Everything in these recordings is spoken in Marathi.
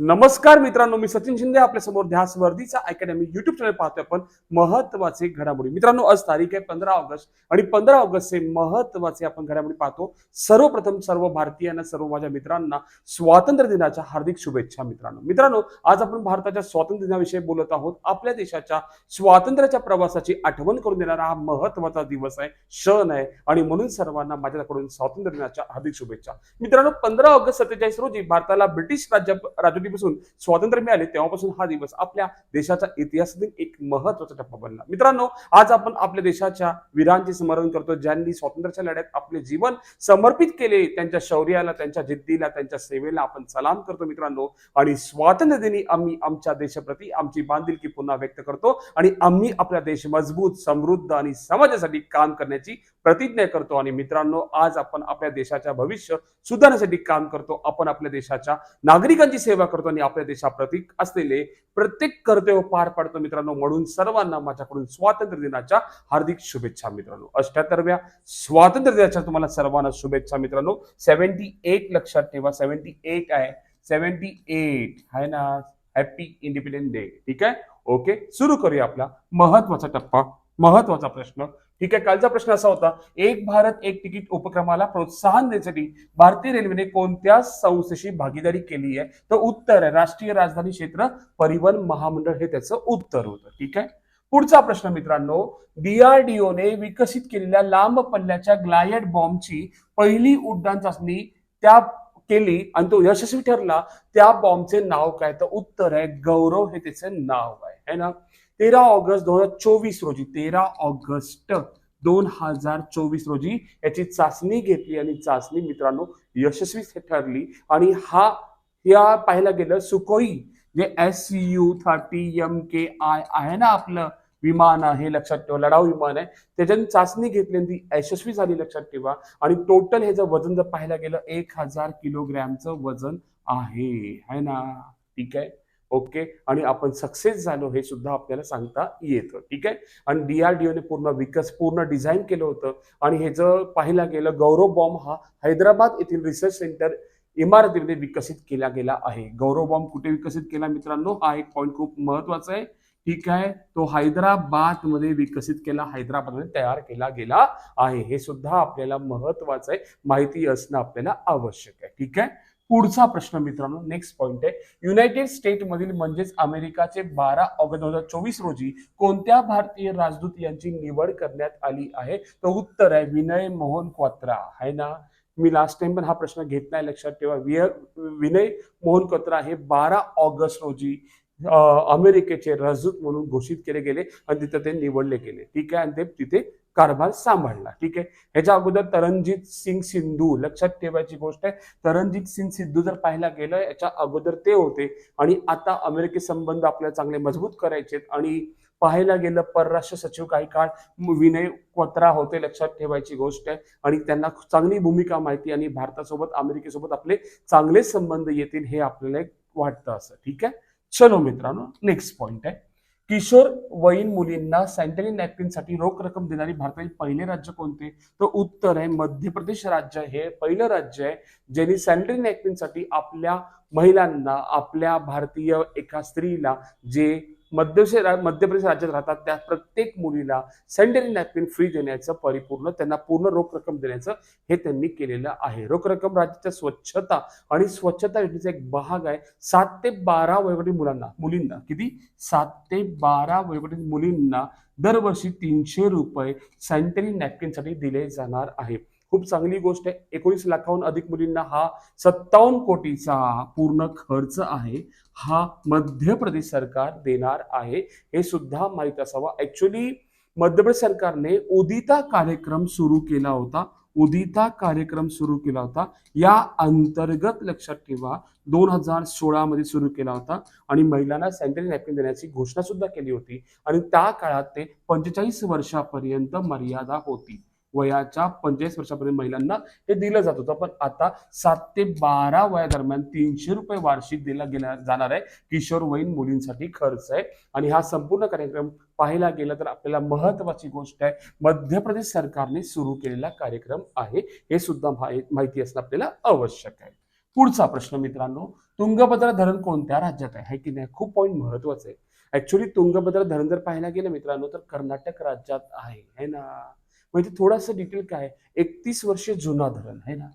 नमस्कार मित्रांनो मी सचिन शिंदे आपल्यासमोर ध्यास वर्धीचा अकॅडमी युट्यूब चॅनल पाहतोय आपण. महत्त्वाचे घडामोडी. मित्रांनो आज तारीख आहे पंधरा ऑगस्ट आणि पंधरा ऑगस्ट हे महत्त्वाचे आपण घडामोडी पाहतो. सर्वप्रथम सर्व भारतीयांना सर्व माझ्या मित्रांना स्वातंत्र्य दिनाच्या हार्दिक शुभेच्छा मित्रांनो. मित्रांनो आज आपण भारताच्या स्वातंत्र्य दिनाविषयी बोलत आहोत. आपल्या देशाच्या स्वातंत्र्याच्या प्रवासाची आठवण करून देणारा हा महत्त्वाचा दिवस आहे. क्षण आहे. आणि म्हणून सर्वांना माझ्याकडून स्वातंत्र्य दिनाच्या हार्दिक शुभेच्छा. मित्रांनो पंधरा ऑगस्ट सत्तेचाळीस रोजी भारताला ब्रिटिश राज्य क्रांतीपासून स्वातंत्र्य मिळाले तेव्हापासून हा दिवस आपल्या देशाचा इतिहासातील एक महत्त्वाचा टप्पा बनला. मित्रांनो आज आपण आपल्या देशाच्या वीरांचे स्मरण करतो ज्यांनी स्वातंत्र्याच्या लढ्यात आपले जीवन समर्पित केले त्यांच्या शौर्याला त्यांच्या जिद्दीला त्यांच्या सेवेला आपण सलाम करतो मित्रांनो. आणि स्वातंत्र्य दिनी आम्ही आमच्या देशाप्रती आमची बांधिलकी पुन्हा व्यक्त करतो आणि आम्ही आपला देश मजबूत समृद्ध आणि समाजासाठी काम करण्याची प्रतिज्ञा करतो. आणि मित्रांनो आज आपण आपल्या देशाच्या भविष्य सुधारण्यासाठी काम करतो. आपण आपल्या देशाच्या नागरिकांची सेवा करतो आणि आपल्या देशाप्रती असलेले प्रत्येक कर्तव्य पार पाडतो मित्रांनो. म्हणून सर्वांना माझ्याकडून स्वातंत्र्य दिनाच्या हार्दिक शुभेच्छा मित्रांनो. अष्ट्याहत्तरव्या स्वातंत्र्य दिनाच्या तुम्हाला सर्वांना शुभेच्छा मित्रांनो. सेव्हन्टी एट लक्षात ठेवा. सेव्हन्टी एट आहे. सेव्हन्टी एट आहे ना? हॅपी इंडिपेंडन्स डे ठीक आहे? ओके सुरू करूया आपला महत्त्वाचा टप्पा. महत्त्वाचा प्रश्न. ठीक आहे कालचा प्रश्न असा होता एक भारत एक तिकीट उपक्रमाला प्रोत्साहन देण्यासाठी भारतीय रेल्वेने कोणत्या संस्थेशी भागीदारी केली आहे? तर उत्तर आहे राष्ट्रीय राजधानी क्षेत्र परिवहन महामंडळ हे त्याचं उत्तर होतं ठीक आहे? पुढचा प्रश्न मित्रांनो डीआरडीओने विकसित केलेल्या लांब पल्ल्याच्या ग्लायड बॉम्बची पहिली उड्डाण चाचणी त्या केली आणि तो यशस्वी ठरला त्या बॉम्बचे नाव काय? तर उत्तर आहे गौरव हे त्याचे नाव आहे है ना? तेरा ऑगस्ट दोन हजार चोवीस रोजी तेरा ऑगस्ट दोन हजार चोवीस रोजी याची चाचणी घेतली आणि चाचणी मित्रांनो यशस्वी ठरली. आणि हा या पाहायला गेलं सुकोई जे S U thirty M K I आहे ना आपलं विमान आहे लक्षात ठेवा लढाऊ विमान आहे त्याच्यानं चाचणी घेतली आणि ती यशस्वी झाली लक्षात ठेवा. आणि टोटल हे जर वजन जर पाहायला गेलं एक हजार किलोग्रॅमचं वजन आहे. है ना? ठीक आहे? ओके? आणि आपण सक्सेस झालो हे सुद्धा आपल्याला सांगता येतं ठीक आहे? आणि डीआरडीओने पूर्ण विकस पूर्ण डिझाईन केलं होतं. आणि हे जर पाहिलं गेलं गौरव बॉम्ब हा हैदराबाद येथील रिसर्च सेंटर इमारतीमध्ये विकसित केला गेला आहे. गौरव बॉम्ब कुठे विकसित केला मित्रांनो? हा एक पॉईंट खूप महत्त्वाचा आहे. ठीक आहे? तो हैदराबादमध्ये विकसित केला हैदराबादमध्ये तयार केला गेला आहे. हे सुद्धा आपल्याला महत्वाचं आहे. माहिती असणं आपल्याला आवश्यक आहे. ठीक आहे? पुढचा प्रश्न मित्रांनो नेक्स्ट पॉइंट आहे. युनायटेड स्टेट मधील म्हणजेच अमेरिकाचे बारा ऑगस्ट दोन हजार चोवीस रोजी कोणत्या भारतीय राजदूत यांची निवड करण्यात आली आहे? तर उत्तर आहे विनय मोहन क्वात्रा आहे ना? मी लास्ट टाइम पण हा प्रश्न घेत नाही लक्षात ठेवा. विनय मोहन क्वात्रा हे बारा ऑगस्ट रोजी अमेरिकेचे राजदूत म्हणून घोषित केले गेले आणि तिथे ते निवडले गेले. ठीक आहे? आणि ते तिथे कारभार सांभाळला. ठीक आहे? ह्याच्या अगोदर तरणजीत सिंग सिंधू लक्षात ठेवायची गोष्ट आहे तरणजीत सिंग सिंधू जर पाहायला गेलं याच्या अगोदर ते होते. आणि आता अमेरिके संबंध आपल्याला चांगले मजबूत करायचे आणि पाहायला गेलं परराष्ट्र सचिव काही काळ विनय क्वत्रा होते लक्षात ठेवायची गोष्ट आहे. आणि त्यांना चांगली भूमिका माहिती आणि भारतासोबत अमेरिकेसोबत आपले चांगले संबंध येतील हे आपल्याला एक वाटतं असं. ठीक आहे? चलो मित्रांनो नेक्स्ट पॉइंट आहे. किशोर वयीन मुलींना सॅनिटरी नॅपकिनसाठी रोख रक्कम देणारी भारतातील पहिले राज्य कोणते? तर उत्तर आहे मध्य प्रदेश राज्य हे पहिलं राज्य आहे ज्यांनी सॅनिटरी नॅपकिनसाठी आपल्या महिलांना आपल्या भारतीय एका स्त्रीला जे मध्यप्रदेश मध्य प्रदेश राज्यात राहतात. त्या प्रत्येक मुलीला सॅनिटरी नॅपकिन फ्री देण्याचं परिपूर्ण त्यांना पूर्ण रोख रक्कम देण्याचं हे त्यांनी केलेलं आहे. रोख रक्कम राज्याच्या स्वच्छता आणि स्वच्छता योजनेचा एक भाग आहे. सात ते बारा वयोगटी मुलांना मुलींना किती? सात ते बारा वयोगटी मुलींना दरवर्षी तीनशे रुपये सॅनिटरी नॅपकिनसाठी दिले जाणार आहे. खूप चांगली गोष्ट आहे. एकोणीस लाखाहून अधिक मुलींना हा सत्तावन्न कोटीचा पूर्ण खर्च आहे. हा मध्य प्रदेश सरकार देणार आहे. हे सुद्धा माहीत असावं. ऍक्च्युली मध्य प्रदेश सरकारने उदिता कार्यक्रम सुरू केला होता. उदिता कार्यक्रम सुरू केला होता. या अंतर्गत लक्षात ठेवा दोन हजार सोळा मध्ये सुरू केला होता आणि महिलांना सॅनिटरी नॅपकिन देण्याची घोषणा सुद्धा केली होती. आणि त्या काळात ते पंचेचाळीस वर्षापर्यंत मर्यादा होती. वयाच्या पंचेचाळीस वर्षापर्यंत महिलांना हे दिलं जात होतं. पण आता सात ते बारा वयादरम्यान तीनशे रुपये वार्षिक दिला गेला जाणार आहे. किशोरवयीन मुलींसाठी खर्च आहे. आणि हा संपूर्ण कार्यक्रम पाहायला गेला तर आपल्याला महत्वाची गोष्ट आहे. मध्य प्रदेश सरकारने सुरू केलेला कार्यक्रम आहे. हे सुद्धा माहिती असणं आपल्याला आवश्यक आहे. पुढचा प्रश्न मित्रांनो तुंगभद्रा धरण कोणत्या राज्यात आहे? की नाही? खूप पॉईंट महत्वाचं आहे. ऍक्च्युली तुंगभद्रा धरण जर पाहायला गेलं मित्रांनो तर कर्नाटक राज्यात आहे. है ना? म्हणजे थोडंसं डिटेल काय? एकतीस वर्ष जुना धरण आहे ना?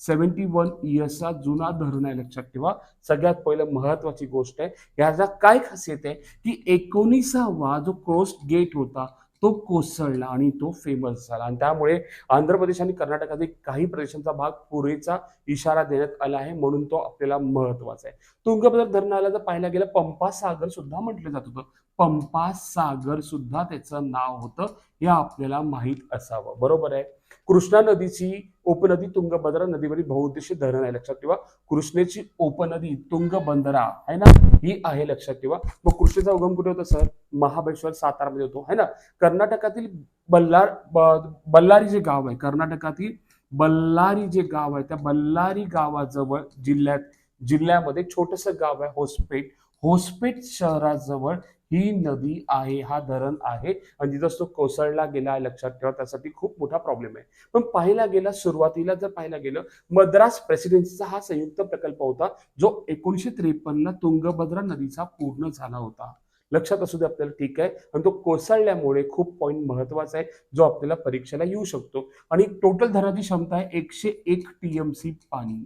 सेव्हन्टी वन इयर्सचा जुना धरण आहे लक्षात ठेवा. सगळ्यात पहिलं महत्वाची गोष्ट आहे याचा काय खासियत आहे? की एकोणीसावा जो कोस्ट गेट होता तो कोसळला आणि तो फेमस झाला. आणि त्यामुळे आंध्र प्रदेश आणि कर्नाटकातील काही प्रदेशांचा भाग पुरेचा इशारा देण्यात आला आहे म्हणून तो आपल्याला महत्त्वाचा आहे. तुंगभद्र धरणाला जर पाहायला गेलं पंपासागर सुद्धा म्हटलं जात होतं. पंपा सागर सुद्धा त्याचं नाव होतं हे आपल्याला माहीत असावं. बरोबर आहे? कृष्णा नदीची उपनदी तुंगभद्रा नदीवरील बहुउद्देशीय धरण आहे लक्षात ठेवा. कृष्णेची उपनदी तुंगबंदरा आहे ना? ही आहे लक्षात ठेवा. मग कृष्णेचा उगम कुठे होता सर? महाबळेश्वर सातारामध्ये होतो है ना? कर्नाटकातील बल्लार ब- बल्लारी जे गाव आहे कर्नाटकातील बल्लारी जे गाव आहे त्या बल्लारी गावाजवळ जिल्ह्यात जिल्ह्यामध्ये छोटस गाव आहे होसपेट होस्पेट शहराजवळ ही नदी आहे हा धरण आहे आणि तिथं तो कोसळला गेला आहे लक्षात ठेवा त्यासाठी खूप मोठा प्रॉब्लेम आहे. पण पाहिला गेला सुरुवातीला जर पाहायला गेलं मद्रास प्रेसिडेन्सीचा हा संयुक्त प्रकल्प होता जो एकोणीशे त्रेपन्नला तुंगभद्रा नदीचा पूर्ण झाला होता. लक्षात असू दे आपल्याला ठीक आहे. आणि तो कोसळल्यामुळे खूप पॉईंट महत्त्वाचा आहे जो आपल्याला परीक्षेला येऊ शकतो. आणि टोटल धरणाची क्षमता आहे एकशे एक टीएमसी पाणी.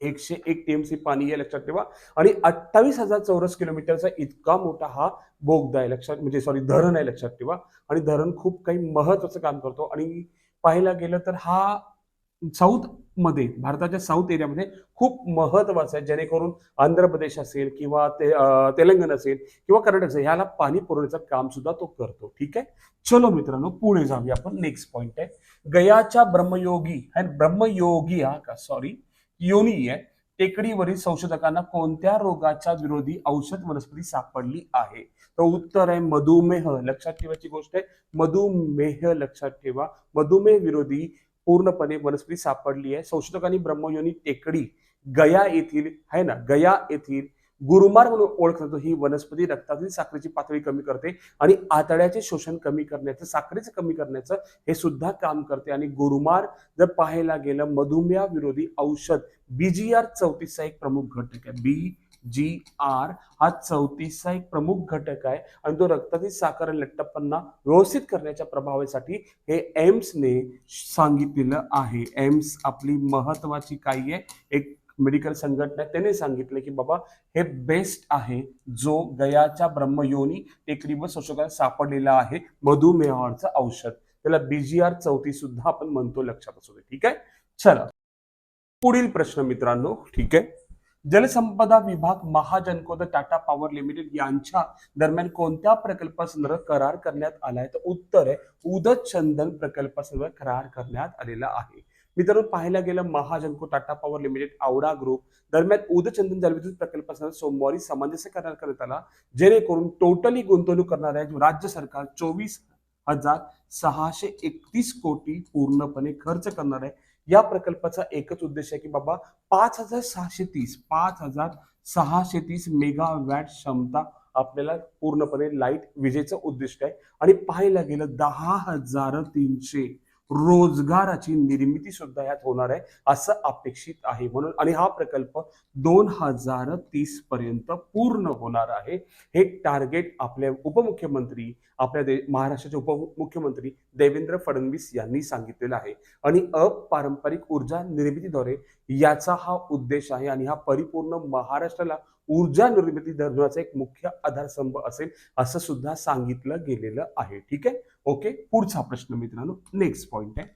एकशे एक टीएमसी पाणी आहे लक्षात ठेवा. आणि अठ्ठावीस हजार चौरस किलोमीटरचा इतका मोठा हा बोगदा आहे लक्षात म्हणजे सॉरी धरण आहे लक्षात ठेवा. आणि धरण खूप काही महत्वाचं काम करतो. आणि पाहायला गेलं तर हा साऊथमध्ये भारताच्या साऊथ एरियामध्ये खूप महत्वाचं आहे. जेणेकरून आंध्र प्रदेश असेल किंवा ते तेलंगण तेलंगणा असेल किंवा कर्नाटक असेल ह्याला पाणी पुरवण्याचं काम सुद्धा तो करतो. ठीक आहे? चलो मित्रांनो पुढे जाऊया आपण. नेक्स्ट पॉइंट आहे. गयाच्या ब्रह्मयोगी and ब्रह्मयोगी हा का? सॉरी योनी आहे. टेकडीवरील संशोधकांना कोणत्या रोगाच्या विरोधी औषध वनस्पती सापडली आहे? तर उत्तर आहे मधुमेह. लक्षात ठेवायची गोष्ट आहे. मधुमेह लक्षात ठेवा. मधुमेह विरोधी पूर्णपणे वनस्पती सापडली आहे. संशोधकांनी ब्रह्मयोनी टेकडी गया येथील आहे ना गया येथील गुरुमार म्हणून ओळखला जातो. ही वनस्पती रक्तातील साखरेची पातळी कमी करते आणि आतड्याचे शोषण कमी करण्याचं साखरेचं कमी करण्याचं हे सुद्धा काम करते. आणि गुरुमार जर पाहायला गेलं मधुमेह विरोधी औषध बीजीआर चौतीसचा एक प्रमुख घटक आहे. बी जी आर हा चौतीसचा एक प्रमुख घटक आहे. आणि तो रक्तातील साखर आणि व्यवस्थित करण्याच्या प्रभावासाठी हे एम्सने सांगितलेलं आहे. एम्स आपली महत्वाची काही आहे. एक मेडिकल संघटना त्याने सांगितलं की बाबा हे बेस्ट आहे जो गयाच्या ब्रह्मयोनी टेकडीवर संशोधकांना सापडलेला आहे मधुमेहावरचं औषध. त्याला बीजीआर चौथी सुद्धा आपण म्हणतो लक्षात असू दे. ठीक आहे? चला. पुढील प्रश्न मित्रांनो. ठीक आहे? जलसंपदा विभाग Mahagenco the Tata Power Limited यांच्या दरम्यान कोणत्या प्रकल्पासंदर्भात करार करण्यात आलाय? तर उत्तर आहे उदत चंदन प्रकल्पासंदर्भात करार करण्यात आलेला आहे. मित्रांनो पाहायला गेलं Mahagenco Tata Power Limited Avaada group. दरम्यान उदचंदन जलविद्युत प्रकल्प सोमवारी सामंजस्य करार करण्यात आला जेणेकरून टोटली गुंतवणूक करणाऱ्या राज्य सरकार चोवीस हजार सहाशे एकतीस कोटी पूर्णपणे खर्च करणार आहे. या प्रकल्पाचा एकच उद्देश आहे की बाबा पाच हजार सहाशे तीस पाच हजार सहाशे तीस मेगा वॅट क्षमता आपल्याला पूर्णपणे लाइट विजेचं उद्दिष्ट आहे. आणि पाहायला गेलं दहा हजार तीनशे रोजगाराची निर्मिती सुद्धा यात होणार आहे असं अपेक्षित आहे म्हणून. आणि हा प्रकल्प दोन हजार तीस पर्यंत पूर्ण होणार आहे. हे टार्गेट आपले उपमुख्यमंत्री आपल्या दे महाराष्ट्राचे उपमुख्यमंत्री देवेंद्र फडणवीस यांनी सांगितलेलं आहे. आणि अपारंपरिक ऊर्जा निर्मितीद्वारे याचा हा उद्देश आहे आणि हा परिपूर्ण महाराष्ट्राला ऊर्जा निर्मिती धरण्याचा एक मुख्य आधारस्तंभ असेल असं सुद्धा सांगितलं गेलेलं आहे. ठीक आहे? ओके? पुढचा प्रश्न मित्रांनो नेक्स्ट पॉइंट आहे.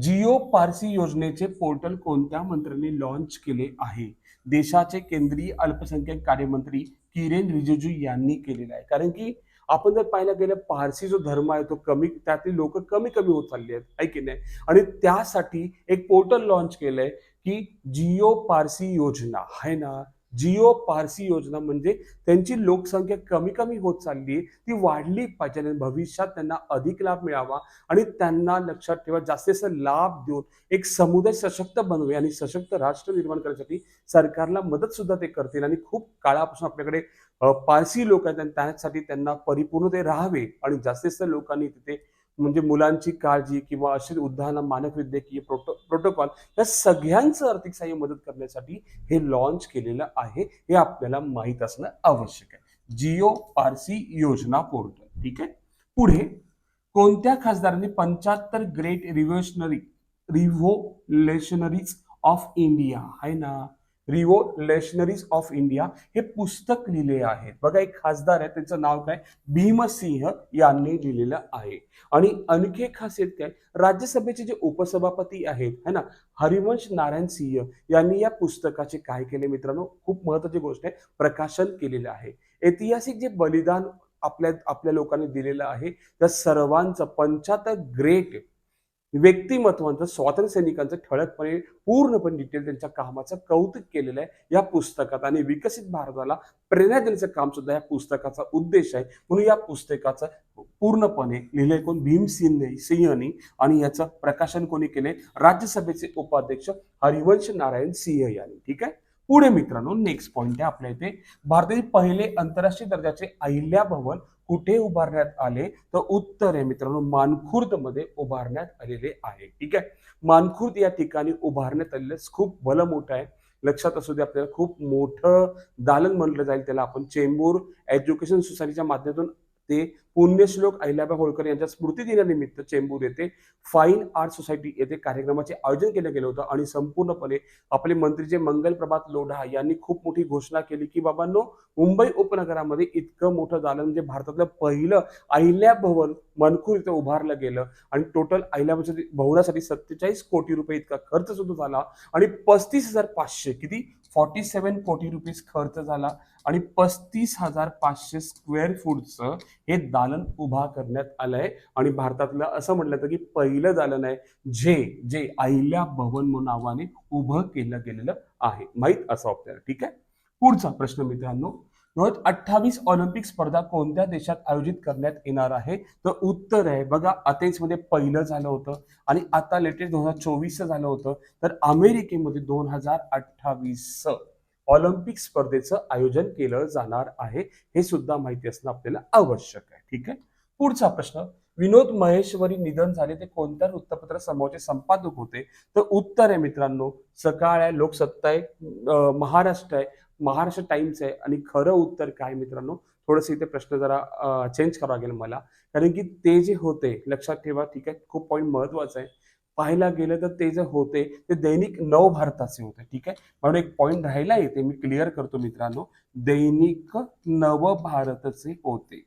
जिओ पारसी योजनेचे पोर्टल कोणत्या मंत्र्यांनी लॉन्च केले आहे? देशाचे केंद्रीय अल्पसंख्याक कार्यमंत्री किरेन रिजिजू यांनी केलेलं आहे. कारण की आपण जर पाहायला गेलं पारसी जो धर्म आहे तो कमी त्यातली लोक कमी कमी होत चालली आहेत आहे की नाही? आणि त्यासाठी एक पोर्टल लॉन्च केलंय की जिओ पारसी योजना. आहे ना? जिओ पारसी योजना म्हणजे त्यांची लोकसंख्या कमी कमी होत चालली आहे ती वाढली पाहिजे आणि भविष्यात त्यांना अधिक लाभ मिळावा आणि त्यांना लक्षात ठेवा जास्तीत जास्त लाभ देऊन एक समुदाय सशक्त बनवे आणि सशक्त राष्ट्र निर्माण करण्यासाठी सरकारला मदत सुद्धा ते करतील. आणि खूप काळापासून आपल्याकडे पारसी लोक आहेत आणि त्यासाठी त्यांना परिपूर्ण ते राहावे आणि जास्तीत जास्त लोकांनी तिथे म्हणजे मुलांची काळजी किंवा अशी उदाहरण मानक वैद्यकीय प्रोटो प्रोटोकॉल या सगळ्यांचं आर्थिक सहाय्य मदत करण्यासाठी हे लॉन्च केलेलं आहे. हे आपल्याला माहीत असणं आवश्यक आहे. जिओ पारसी योजना पोर्टल ठीक आहे? पुढे कोणत्या खासदारांनी पंच्याहत्तर great revolutionary revolutionaries of India आहे ना? रिव्होलेशनरीज ऑफ इंडिया हे पुस्तक लिहिले आहे बघा एक खासदार आहे त्यांचं नाव काय? भीमसिंह यांनी लिहिलेलं आहे. आणि आणखी एक खासियत काय? राज्यसभेचे जे उपसभापती आहेत है ना? हरिवंश नारायण सिंह यांनी या पुस्तकाचे काय केले मित्रांनो? खूप महत्वाची गोष्ट आहे प्रकाशन केलेलं आहे. ऐतिहासिक जे बलिदान आपल्या आपल्या लोकांनी दिलेलं आहे त्या सर्वांचं पंच्याहत्तर ग्रेट व्यक्तिमत्वांचं स्वातंत्र्य सैनिकांचं ठळकपणे पूर्णपणे डिटेल त्यांच्या कामाचं कौतुक केलेलं आहे या पुस्तकात. आणि विकसित भारताला प्रेरणा देण्याचं काम सुद्धा या पुस्तकाचा उद्देश आहे. म्हणून या पुस्तकाचं पूर्णपणे लिहिले कोण? भीमसिंह सिंहनी. आणि याचं प्रकाशन कोणी केले राज्यसभेचे उपाध्यक्ष हरिवंश नारायण सिंह यांनी. ठीक आहे? पुढे मित्रांनो नेक्स्ट पॉइंट आहे आपल्या इथे. भारतातील पहिले आंतरराष्ट्रीय दर्जाचे अहिल्या भवन कुठे उभारण्यात आले? तर उत्तर आहे मित्रांनो मानखुर्दमध्ये उभारण्यात आलेले आहे. ठीक आहे? मानखुर्द या ठिकाणी उभारण्यात आलेलं खूप भलं मोठं आहे. लक्षात असू दे आपल्याला खूप मोठं दालन म्हटलं जाईल त्याला आपण. चेंबूर एज्युकेशन सोसायटीच्या माध्यमातून ते पुण्यश्लोक अहिल्याबा होळकर यांच्या स्मृतिदिनानिमित्त चेंबूर येथे फाईन आर्ट सोसायटी येथे कार्यक्रमाचे आयोजन केलं गेलं होतं आणि संपूर्णपणे आपले मंत्री जे मंगल प्रभात लोढा यांनी खूप मोठी घोषणा केली की बाबांनो मुंबई उपनगरामध्ये इतकं मोठं झालं म्हणजे भारतातलं पहिलं अहिल्या भवन मनखूर इथं उभारलं गेलं आणि टोटल अहिल्या भवनासाठी सत्तेचाळीस कोटी रुपये इतका खर्च सुद्धा झाला आणि पस्तीस हजार पाचशे किती फॉर्टी सेवन कोटी रुपीज खर्च झाला आणि पस्तीस हजार पाचशे स्क्वेअर फूटचं हे दालन उभा करण्यात आलंय. आणि भारतातलं असं म्हटलं जातं की पहिलं दालन आहे जे जे अहिल्या भवन नावाने उभं केलं गेलेलं आहे. माहीत असं आपल्याला ठीक आहे? पुढचा प्रश्न मित्रांनो दोन अठ्ठावीस ऑलिम्पिक स्पर्धा कोणत्या देशात आयोजित करण्यात येणार आहे? तर उत्तर आहे बघा अथेन्समध्ये पहिलं झालं होतं आणि आता लेटेस्ट दोन हजार चोवीस झालं होतं. तर अमेरिकेमध्ये दोन हजार अठ्ठावीस ऑलिम्पिक स्पर्धेचं आयोजन केलं जाणार आहे. हे सुद्धा माहिती असणं आपल्याला आवश्यक आहे. ठीक आहे? पुढचा प्रश्न विनोद महेश्वरी निधन झाले ते कोणत्या वृत्तपत्र समूहाचे संपादक होते? तर उत्तर आहे मित्रांनो सकाळ आहे लोकसत्ता आहे महाराष्ट्र आहे महाराष्ट्र टाइम्स आहे आणि खरं उत्तर काय मित्रांनो? थोडंसं इथे प्रश्न जरा चेंज करावा लागेल मला. कारण की ते जे होते लक्षात ठेवा ठीक आहे? खूप पॉईंट महत्त्वाचा आहे. पाहायला गेलं तर ते जे होते ते दैनिक नव भारताचे होते ठीक आहे? म्हणून एक पॉईंट राहिला येते मी क्लिअर करतो मित्रांनो. दैनिक नव भारतचे होते.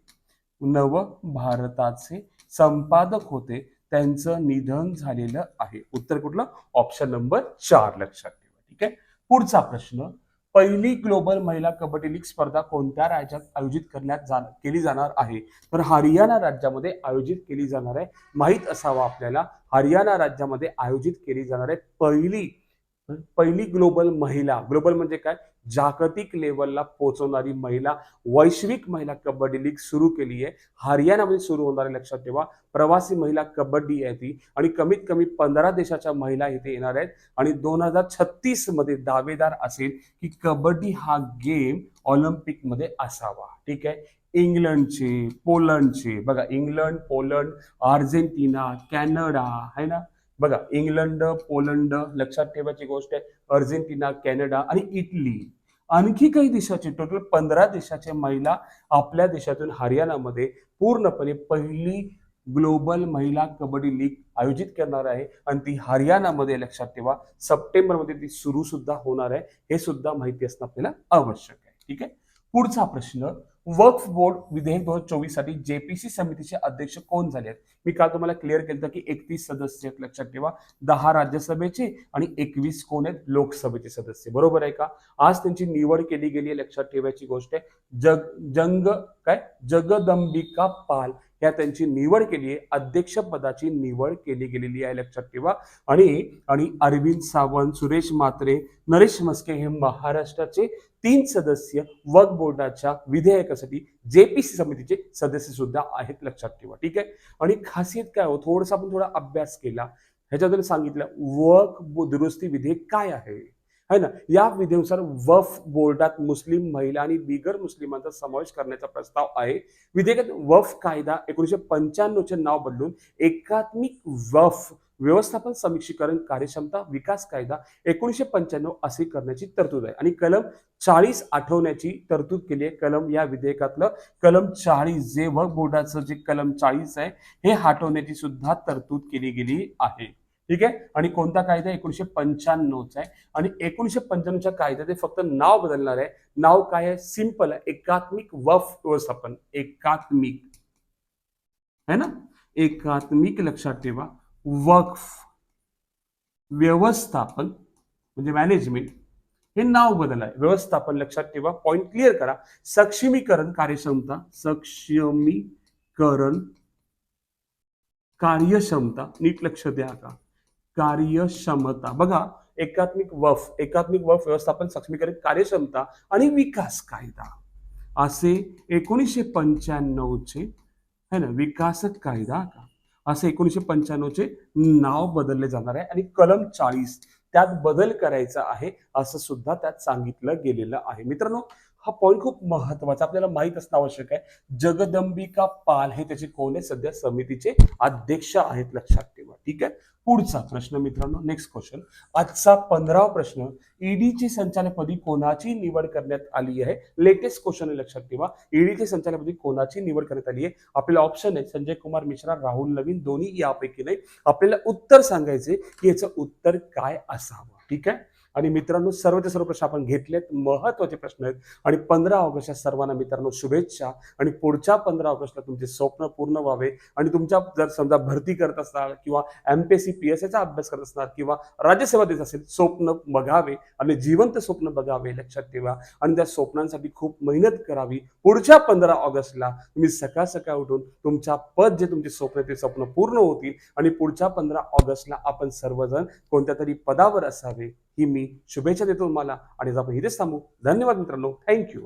नव भारताचे संपादक होते. त्यांचं निधन झालेलं आहे. उत्तर कुठलं? ऑप्शन नंबर चार लक्षात ठेवा ठीक आहे? पुढचा प्रश्न पहिली ग्लोबल महिला कबड्डी लीग स्पर्धा कोणत्या राज्यात आयोजित करण्यात जा केली जाणार आहे? तर हरियाणा राज्यामध्ये आयोजित केली जाणार आहे. माहीत असावा आपल्याला हरियाणा राज्यामध्ये आयोजित केली जाणार आहे पहिली पहिली ग्लोबल महिला ग्लोबल म्हणजे काय? जागतिक लेवलला पोहोचवणारी महिला वैश्विक महिला कबड्डी लीग सुरू केली आहे. हरियाणामध्ये सुरू होणारे लक्षात ठेवा प्रवासी महिला कबड्डी आहे ती आणि कमीत कमी पंधरा देशाच्या महिला इथे येणार आहेत आणि दोन हजार छत्तीसमध्ये दावेदार असेल की कबड्डी हा गेम ऑलिम्पिकमध्ये असावा. ठीक आहे? इंग्लंडचे पोलंडचे. बघा इंग्लंड पोलंड अर्जेंटिना कॅनडा है ना? बघा इंग्लंड पोलंड लक्षात ठेवायची गोष्ट आहे अर्जेंटिना कॅनडा आणि इटली. आणखी काही देशाचे टोटल पंधरा देशाच्या महिला आपल्या देशातून हरियाणामध्ये पूर्णपणे पहिली ग्लोबल महिला कबड्डी लीग आयोजित करणार आहे. आणि ती हरियाणामध्ये लक्षात ठेवा सप्टेंबरमध्ये ती सुरू सुद्धा होणार आहे. हे सुद्धा माहिती असणं आपल्याला आवश्यक आहे. ठीक आहे? पुढचा प्रश्न वक्फ बोर्ड विधेयक दोन हजार चोवीससाठी जेपीसी समितीचे अध्यक्ष कोण झाले आहेत? मी काल तुम्हाला क्लिअर केलं होतं की एकतीस सदस्य आहेत लक्षात ठेवा. दहा राज्यसभेचे आणि एकवीस कोण आहेत? लोकसभेचे सदस्य. बरोबर आहे का? आज त्यांची निवड केली गेली आहे लक्षात ठेवायची गोष्ट आहे. जग जंग काय? जगदंबिका पाल या त्यांची निवड केली आहे. अध्यक्ष पदाची निवड केली गेलेली आहे लक्षात ठेवा. आणि आणि अरविंद सावंत सुरेश मात्रे नरेश मस्के हे महाराष्ट्राचे तीन सदस्य वक्फ बोर्डाच्या विधेयकासाठी जेपीसी समितीचे सदस्य सुद्धा आहेत लक्षात ठेवा ठीक आहे? आणि खासियत काय हो? थोडासा आपण थोडा अभ्यास केला. ह्याच्यातून सांगितलं वक दुरुस्ती विधेयक काय आहे? है ना? या विधेनुसार वफ बोर्डात मुस्लिम महिला आणि बिगर मुस्लिमांचा समावेश करण्याचा प्रस्ताव आहे. विधेयकात वफ कायदा एकोणीसशे पंच्याण्णवचे नाव बदलून एकात्मिक वफ व्यवस्थापन समीक्षीकरण कार्यक्षमता विकास कायदा एकोणीसशे पंच्याण्णव असे करण्याची तरतूद आहे. आणि कलम चाळीस आठवण्याची तरतूद केली आहे. कलम या विधेयकातलं कलम चाळीस जे वक्फ बोर्डाचं जे कलम चाळीस आहे हे हटवण्याची सुद्धा तरतूद केली गेली आहे. ठीक आहे? आणि कोणता कायदा? एकोणीसशे पंच्याण्णवचा आहे. आणि एकोणीसशे पंच्याण्णवच्या कायद्यात फक्त नाव बदलणार आहे. नाव काय आहे? सिंपल आहे. एकात्मिक वफ व्यवस्थापन. एकात्मिक. है ना? एकात्मिक लक्षात ठेवा. वक्फ व्यवस्थापन म्हणजे मॅनेजमेंट हे नाव बदल आहे व्यवस्थापन लक्षात ठेवा. पॉईंट क्लिअर करा. सक्षमीकरण कार्यक्षमता सक्षमीकरण कार्यक्षमता. नीट लक्ष द्या का कार्यक्षमता. बघा एकात्मिक वफ एकात्मिक वफ व्यवस्थापन सक्षमीकरण कार्यक्षमता आणि विकास कायदा. असे एकोणीसशे पंच्याण्णवचे है ना विकासक कायदा का असे एकोणीसशे पंच्याण्णवचे नाव बदलले जाणार आहे आणि कलम चाळीस त्यात बदल करायचा आहे असं सुद्धा त्यात सांगितलं गेलेलं आहे. मित्रांनो हा पॉईंट खूप महत्त्वाचा आपल्याला माहीत असणं आवश्यक आहे. जगदंबिका पाल हे त्याचे कोण आहे सध्या समितीचे अध्यक्ष आहेत लक्षात ठीक आहे? पुढचा प्रश्न मित्रांनो नेक्स्ट क्वेश्चन आजचा पंधरावा प्रश्न ईडीची संचालकपदी कोणाची निवड करण्यात आली आहे? लेटेस्ट क्वेश्चन लक्षात ठेवा. ईडीची संचालकपदी कोणाची निवड करण्यात आली आहे? आपल्याला ऑप्शन आहे संजय कुमार मिश्रा राहुल नवीन दोन्ही यापैकी नाही. आपल्याला उत्तर सांगायचे की याचं उत्तर काय असावं? ठीक आहे? आणि मित्रांनो सर्वचे सर्व प्रश्न आपण घेतलेत. महत्त्वाचे प्रश्न आहेत. आणि पंधरा ऑगस्टच्या सर्वांना मित्रांनो शुभेच्छा. आणि पुढच्या पंधरा ऑगस्टला तुमचे स्वप्न पूर्ण व्हावे. आणि तुमच्या जर समजा भरती करत असाल किंवा एमपीएससी पी एस चा अभ्यास करत असणार किंवा राज्यसेवा देत असेल स्वप्न बघावे. आणि जिवंत स्वप्न बघावे लक्षात ठेवा. आणि त्या स्वप्नांसाठी खूप मेहनत करावी. पुढच्या पंधरा ऑगस्टला तुम्ही सकाळ सकाळ उठून तुमच्या पद जे तुमचे स्वप्न आहे ते स्वप्न पूर्ण होतील. आणि पुढच्या पंधरा ऑगस्टला आपण सर्वजण कोणत्या तरी पदावर असावे. ही मी शुभेच्छा देतो तुम्हाला. आणि आज आपण इथेच थांबू धन्यवाद मित्रांनो. थँक्यू